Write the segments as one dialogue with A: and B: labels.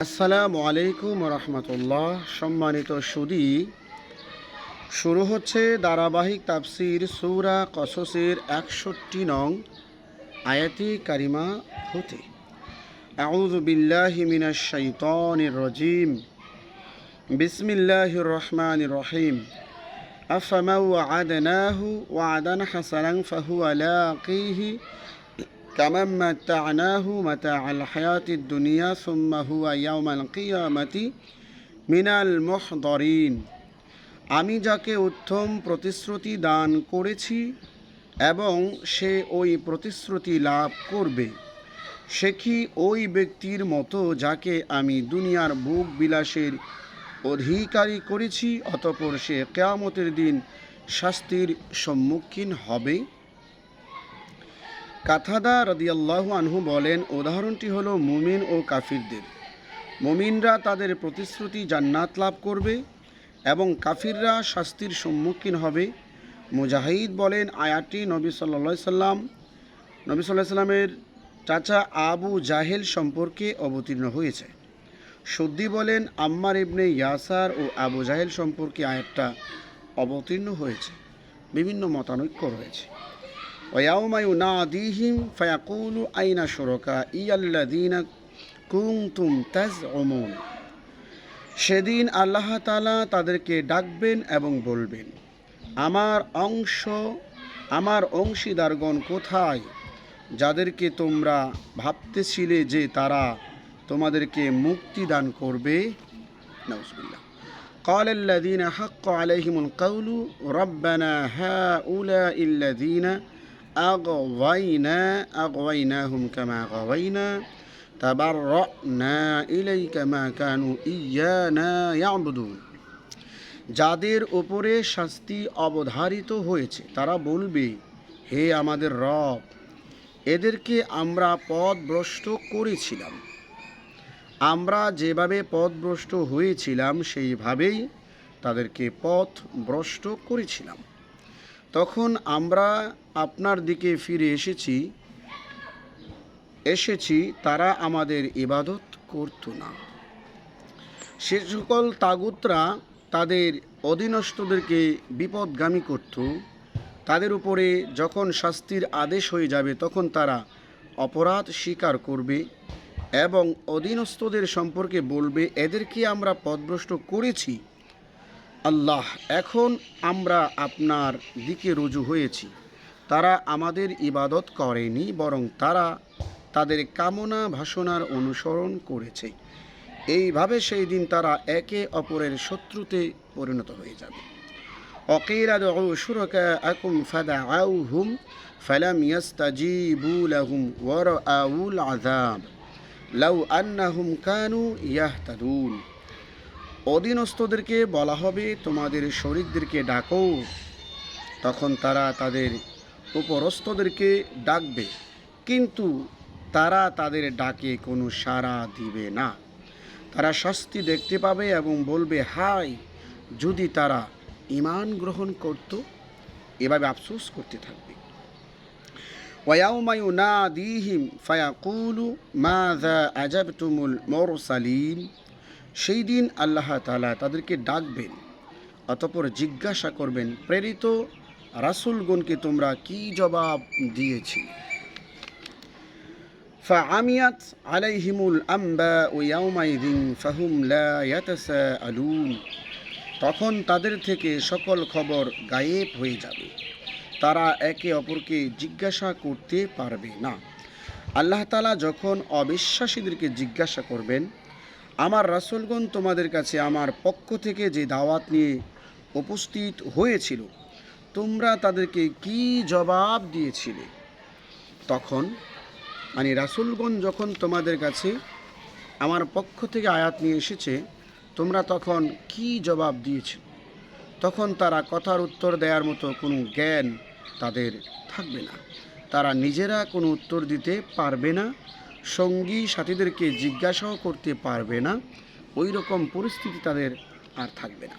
A: আসসালামু আলাইকুম রহমতুল্লাহ সম্মানিত সুদী শুরু হচ্ছে ধারাবাহিক তাফসির সৌরা কসসের একষট্টি নং আয়াতি কারিমা হতে আউযু বিল্লাহি মিনাশ শাইতানির রাজিম বিসমিল্লাহির রহমানির রহিম أفمن وعدناه وعدا حسنا فهو لاقيه كمن متعناه متاع الحياة الدنيا ثم هو يوم القيامة من المحضرين আমি যাকে উত্তম প্রতিশ্রুতি দান করেছি এবং সে ওই প্রতিশ্রুতি লাভ করবে সে কি ওই ব্যক্তির মতো যাকে আমি দুনিয়ার বুক বিলাসের অধিকারী করেছি অতপর সে কেয়ামতের দিন শাস্তির সম্মুখীন হবে কাথাদা রদিয়াল্লাহু আনহু বলেন, উদাহরণটি হলো মুমিন ও কাফিরদের। মুমিনরা তাদের প্রতিশ্রুতি জান্নাত লাভ করবে এবং কাফিররা শাস্তির সম্মুখীন হবে। মুজাহিদ বলেন আয়াটি নবী সাল্লা সাল্লাম, নবী সাল্লাহ সাল্লামের চাচা আবু জাহেল সম্পর্কে অবতীর্ণ হয়েছে। সদ্দি বলেন, আম্মার ইবনে ইয়াসার ও আবু জাহেল সম্পর্কে আয়াতটা অবতীর্ণ হয়েছে। বিভিন্ন মতানৈক্য রয়েছে। ويوم يناديهم فيقول أين شركائي الذين كنتم تزعمون সেদিন আল্লাহ তালা তাদেরকে ডাকবেন এবং বলবেন আমার অংশ আমার অংশীদারগণ কোথায় যাদেরকে তোমরা ভাবতেছিলে যে তারা তোমাদেরকে মুক্তি দান করবে নাউজুবিল্লাহ قال الذين حق عليهم القول ربنا هؤلاء الذين أغوينا أغويناهم كما غوينا تبرأنا إليك ما كانوا إيانا يعبدون যাদের উপরে শাস্তি অবধারিত হয়েছে তারা বলবে হে আমাদের রব এদেরকে আমরা পথভ্রষ্ট করেছিলাম আমরা যেভাবে পথভ্রষ্ট হয়েছিলাম সেইভাবেই তাদেরকে পথ ভ্রষ্ট করেছিলাম তখন আমরা আপনার দিকে ফিরে এসেছি। এসেছি, তারা আমাদের ইবাদত করত না। সে সকল তাগুতরা তাদের অধীনস্থদেরকে বিপদগামী করত। তাদের উপরে যখন শাস্তির আদেশ হয়ে যাবে, তখন তারা অপরাধ স্বীকার করবে এবং অধীনস্থদের সম্পর্কে বলবে এদেরকে আমরা পথভ্রষ্ট করেছি? আল্লাহ, এখন আমরা আপনার দিকে রুজু হয়েছি। তারা আমাদের ইবাদত করেনি, বরং তারা তাদের কামনা ভাসনার অনুসরণ করেছে। এইভাবে সেই দিন তারা একে অপরের শত্রুতে পরিণত হয়ে যাবে। অকিরা সুরকা আকুম ফাদা আউ হুম ফালাম ইয়াস্তাজিবু লাহুম ওয়ার আউল আযাব। লাউ আন্নাহুম কানু ইয়াহতাদুন। অধীনস্থদেরকে বলা হবে, তোমাদের শরীরদেরকে ডাকো। তখন তারা তাদের উপরস্থদেরকে ডাকবে, কিন্তু তারা তাদের ডাকে কোনো সাড়া দিবে না। তারা শাস্তি দেখতে পাবে এবং বলবে, হাই, যদি তারা ইমান গ্রহণ করত, এভাবে আফসোস করতে থাকবে। ওয়াউমায়ু না দিহিম ফায়াকুলু মা দা আজাব তুমুল মরসালিম সেই দিন আল্লাহ তালা তাদেরকে ডাকবেন অতপর জিজ্ঞাসা করবেন প্রেরিত রাসুলগণকে তোমরা কি জবাব দিয়েছি فعميت عليهم الأنباء يومئذ فهم لا يتساءلون তখন তাদের থেকে সকল খবর গায়েব হয়ে যাবে তারা একে অপরকে জিজ্ঞাসা করতে পারবে না আল্লাহ তালা যখন অবিশ্বাসীদেরকে জিজ্ঞাসা করবেন আমার রাসুলগণ তোমাদের কাছে আমার পক্ষ থেকে যে দাওয়াত নিয়ে উপস্থিত হয়েছিল, তোমরা তাদেরকে কি জবাব দিয়েছিলে? তখন মানে রাসুলগণ যখন তোমাদের কাছে আমার পক্ষ থেকে আয়াত নিয়ে এসেছে, তোমরা তখন কি জবাব দিয়েছ তখন তারা কথার উত্তর দেওয়ার মতো কোনো জ্ঞান তাদের থাকবে না। তারা নিজেরা কোনো উত্তর দিতে পারবে না। সঙ্গী সাথীদেরকে জিজ্ঞাসাও করতে পারবে না ওই রকম পরিস্থিতি তাদের আর থাকবে না।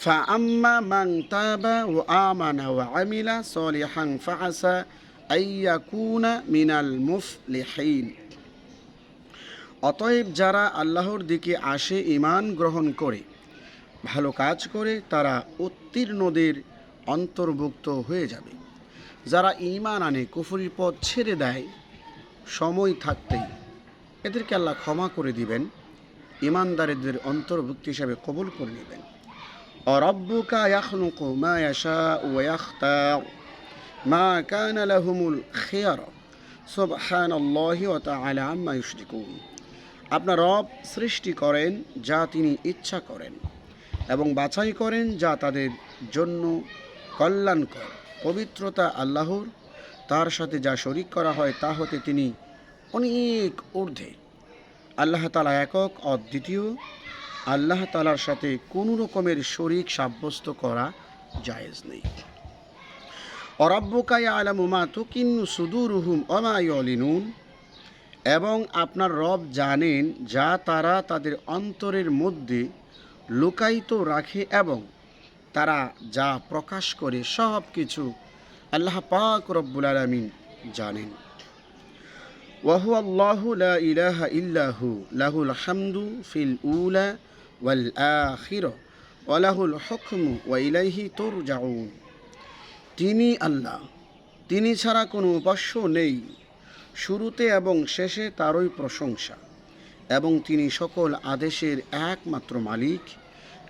A: ফা আম্মা মাং তাবা আমিলা মিনাল অতএব যারা আল্লাহর দিকে আসে ইমান গ্রহণ করে, ভালো কাজ করে, তারা উত্তীর্ণদের অন্তর্ভুক্ত হয়ে যাবে। যারা ইমান আনে, কুফুরির পথ ছেড়ে দেয় সময় থাকতেই এদেরকে আল্লাহ ক্ষমা করে দিবেন ইমানদারেদের অন্তর্ভুক্ত হিসাবে কবুল করে নেবেন। মা আপনার রব সৃষ্টি করেন যা তিনি ইচ্ছা করেন এবং বাছাই করেন যা তাদের জন্য কল্যাণকর, পবিত্রতা আল্লাহর তার সাথে যা শরিক করা হয় তা হতে তিনি অনেক ঊর্ধ্বে। আল্লাহ তালা একক, অদ্বিতীয়। আল্লাহ তালার সাথে কোনো রকমের শরিক সাব্যস্ত করা জায়েজ নেই। অরব্বকায় আলামুমা তুকিন্নু সুদুরুহুম অমায়লিনুন এবং আপনার রব জানেন যা তারা তাদের অন্তরের মধ্যে লুকায়িত রাখে এবং তারা যা প্রকাশ করে সব কিছু আল্লাহ পাক রব্বুল আলমিন জানেন। ওয়াহু আল্লাহ লা ইলাহা ইল্লাহু লাহুল হামদু ফিল উলা ওয়াল আখির ওয়ালাহুল হকমু ওয়াইলাইহি তোর জাউন তিনি আল্লাহ, তিনি ছাড়া কোনো উপাস্য নেই। শুরুতে এবং শেষে তারই প্রশংসা, এবং তিনি সকল আদেশের একমাত্র মালিক,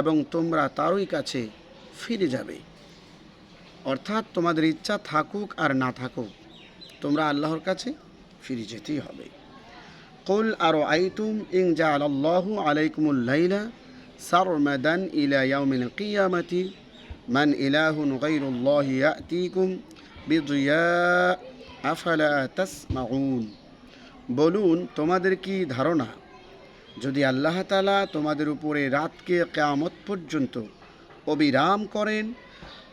A: এবং তোমরা তারই কাছে ফিরে যাবে। অর্থাৎ তোমাদের ইচ্ছা থাকুক আর না থাকুক, তোমরা আল্লাহর কাছে ফিরে যেতেই হবে। কুল আর আইতুম ইং জা আল্লাহ আলাইকুমুল্লাইলা সারমাদান ইলা ইয়াউমিল কিয়ামতি, মান ইলাহুন গাইরুল্লাহ ইয়াতিকুম বিদুয়া, আফালা তাসমাউন। বলুন, তোমাদের কি ধারণা? যদি আল্লাহ তালা তোমাদের উপরে রাতকে কেয়ামত পর্যন্ত অবিরাম করেন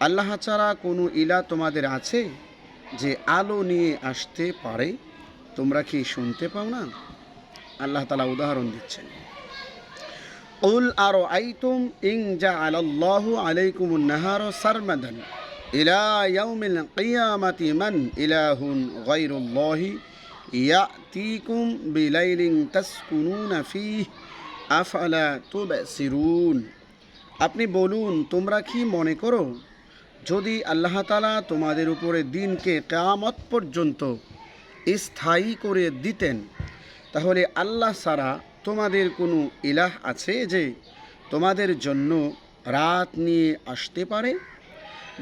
A: আল্লাহ ছাড়া কোনো ইলা তোমাদের আছে যে আলো নিয়ে আসতে পারে? তোমরা কি শুনতে পাও না? আল্লাহ তালা উদাহরণ দিচ্ছেন। উল আর আইতুম ইং যা আল্লাহ আলাইকুম নাহার সারমাদান ইলা ইয়াউমিল কিয়ামাতি মান ইলাহুন গায়রুল্লাহি ইয়াতিকুম বিলাইলিন তাসকুনুনা ফিহ আফআলা তুবসিরুন। আপনি বলুন, তোমরা কি মনে করো যদি আল্লাহ তালা তোমাদের উপরে দিনকে কেয়ামত পর্যন্ত স্থায়ী করে দিতেন, তাহলে আল্লাহ ছাড়া তোমাদের কোনো ইলাহ আছে যে তোমাদের জন্য রাত নিয়ে আসতে পারে?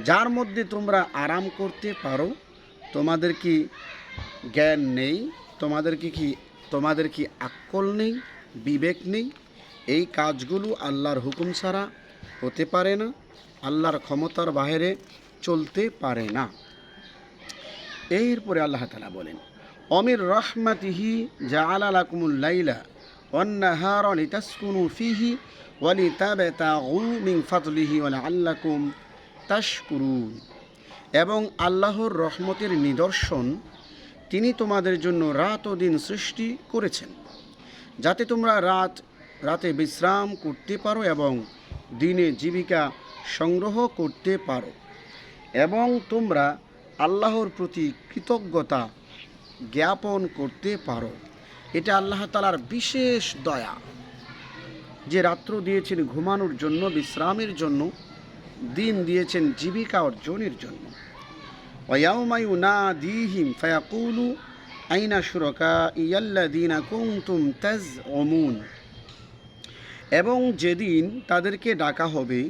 A: যার মধ্যে তোমরা আরাম করতে পারো, তোমাদের কি জ্ঞান নেই? তোমাদের কি কি, তোমাদের কি আকল নেই? বিবেক নেই? এই কাজগুলো আল্লাহর হুকুম ছাড়া হতে পারে না। আল্লাহর ক্ষমতার বাহিরে চলতে পারে না। এরপরে আল্লাহ তালা বলেন, অমির রহমাতিহি যা আলালাকুমুল লাইলা অন্নাহার লিতাসকুনু ফিহি ওয়ালি তাবেতাউ মিং ফাতলিহি ওয়ালা আল্লাকুম তাসকুরুন এবং আল্লাহর রহমতের নিদর্শন তিনি তোমাদের জন্য রাত ও দিন সৃষ্টি করেছেন, যাতে তোমরা রাত, রাতে বিশ্রাম করতে পারো এবং দিনে জীবিকা সংগ্রহ করতে পারো। এবং তোমরা আল্লাহর প্রতি কৃতজ্ঞতা জ্ঞাপন করতে পারো। এটা আল্লাহ তালার বিশেষ দয়া। যে রাত্র দিয়েছেন ঘুমানোর জন্য, বিশ্রামের জন্য, দিন দিয়েছেন জীবিকা অর্জনের জন্য। ওয়াউমায়ু না দিহিম ফায়াকুলু, আইনা সুরকা ইয়াল্লা ইয়াল্লাদিনা কুমতুম তাজ অমুন এবং যেদিন তাদেরকে ডাকা হবে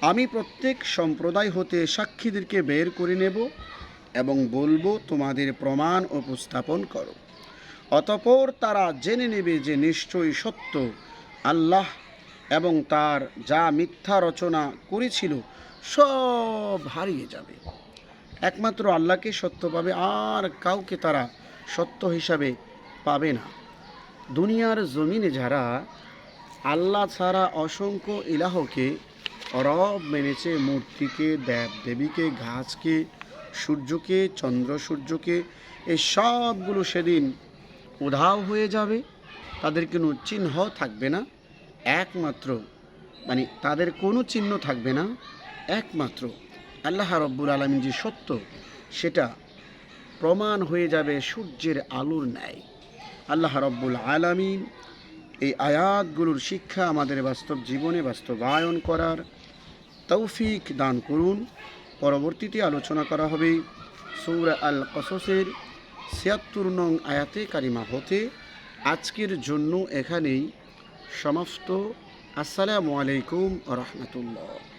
A: আমি প্রত্যেক সম্প্রদায় হতে সাক্ষীদেরকে বের করে নেব এবং বলব, তোমাদের প্রমাণ উপস্থাপন করো। অতপর তারা জেনে নেবে যে নিশ্চয়ই সত্য, আল্লাহ এবং তার যা মিথ্যা রচনা করেছিল সব হারিয়ে যাবে। একমাত্র আল্লাহকে সত্য পাবে, আর কাউকে তারা সত্য হিসাবে পাবে না। দুনিয়ার জমিনে যারা আল্লাহ ছাড়া অসংখ্য ইলাহকে রব মেনেছে মূর্তিকে, দেব দেবীকে, গাছকে, সূর্যকে, চন্দ্র সূর্যকে এই সবগুলো সেদিন উধাও হয়ে যাবে। তাদের কোনো চিহ্ন থাকবে না। একমাত্র মানে তাদের কোনো চিহ্ন থাকবে না। একমাত্র আল্লাহ রব্বুল আলমিন যে সত্য, সেটা প্রমাণ হয়ে যাবে সূর্যের আলোর ন্যায়। আল্লাহ রব্বুল আলামিন এই আয়াতগুলোর শিক্ষা আমাদের বাস্তব জীবনে বাস্তবায়ন করার তৌফিক দান করুন। পরবর্তীতে আলোচনা করা হবে সৌরা আল কসসের ছিয়াত্তর নং আয়াতে কারিমা হতে। আজকের জন্য এখানেই সমাপ্ত। আসসালামু আলাইকুম রহমতুল্লাহ।